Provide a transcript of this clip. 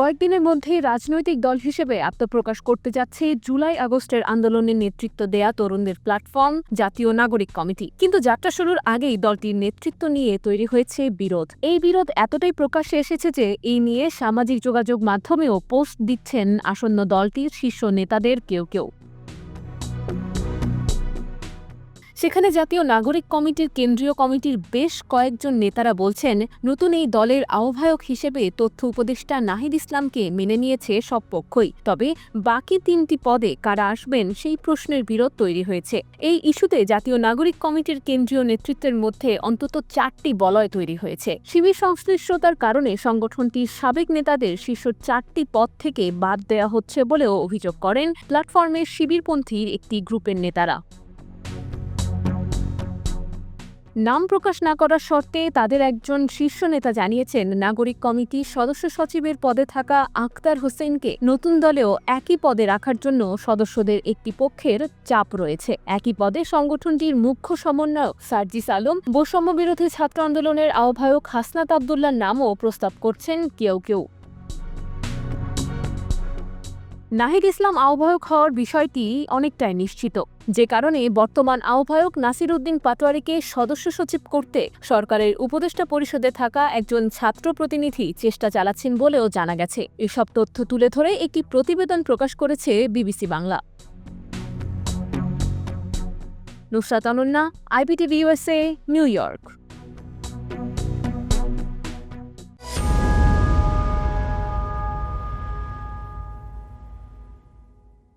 কয়েকদিনের মধ্যেই রাজনৈতিক দল হিসেবে আত্মপ্রকাশ করতে যাচ্ছে জুলাই আগস্টের আন্দোলনের নেতৃত্ব দেয়া তরুণদের প্ল্যাটফর্ম, জাতীয় নাগরিক কমিটি। কিন্তু যাত্রা শুরুর আগেই দলটির নেতৃত্ব নিয়ে তৈরি হয়েছে বিরোধ। এই বিরোধ এতটাই প্রকাশ্যে এসেছে যে এই নিয়ে সামাজিক যোগাযোগ মাধ্যমেও পোস্ট দিচ্ছেন আসন্ন দলটির শীর্ষ নেতাদের কেউ কেউ। সেখানে জাতীয় নাগরিক কমিটির কেন্দ্রীয় কমিটির বেশ কয়েকজন নেতারা বলছেন, নতুন এই দলের আহ্বায়ক হিসেবে তথ্য উপদেষ্টা নাহিদ ইসলামকে মেনে নিয়েছে সব পক্ষই। তবে বাকি তিনটি পদে কারা আসবেন সেই প্রশ্নের বিরোধ তৈরি হয়েছে। এই ইস্যুতে জাতীয় নাগরিক কমিটির কেন্দ্রীয় নেতৃত্বের মধ্যে অন্তত চারটি বলয় তৈরি হয়েছে। শিবির সংশ্লিষ্টতার কারণে সংগঠনটির সাবেক নেতাদের শীর্ষ চারটি পদ থেকে বাদ দেওয়া হচ্ছে বলেও অভিযোগ করেন প্ল্যাটফর্মের শিবিরপন্থীর একটি গ্রুপের নেতারা। নাম প্রকাশ না করার শর্তে তাদের একজন শীর্ষ নেতা জানিয়েছেন, নাগরিক কমিটির সদস্য সচিবের পদে থাকা আখতার হোসেনকে নতুন দলেও একই পদে রাখার জন্য সদস্যদের একটি পক্ষের চাপ রয়েছে। একই পদে সংগঠনটির মুখ্য সমন্বয়ক সার্জিস আলম বৈষম্য বিরোধী ছাত্র আন্দোলনের আহ্বায়ক হাসনাত আবদুল্লার নামও প্রস্তাব করছেন কেউ কেউ। নাহিদ ইসলাম আহ্বায়ক হওয়ার বিষয়টি অনেকটাই নিশ্চিত। যে কারণে বর্তমান আহ্বায়ক নাসির উদ্দিন পাটোয়ারিকে সদস্য সচিব করতে সরকারের উপদেষ্টা পরিষদে থাকা একজন ছাত্র প্রতিনিধি চেষ্টা চালাচ্ছেন বলেও জানা গেছে। এসব তথ্য তুলে ধরে একটি প্রতিবেদন প্রকাশ করেছে BBC Bangla. Nusrat Ananya IBTV USA New York.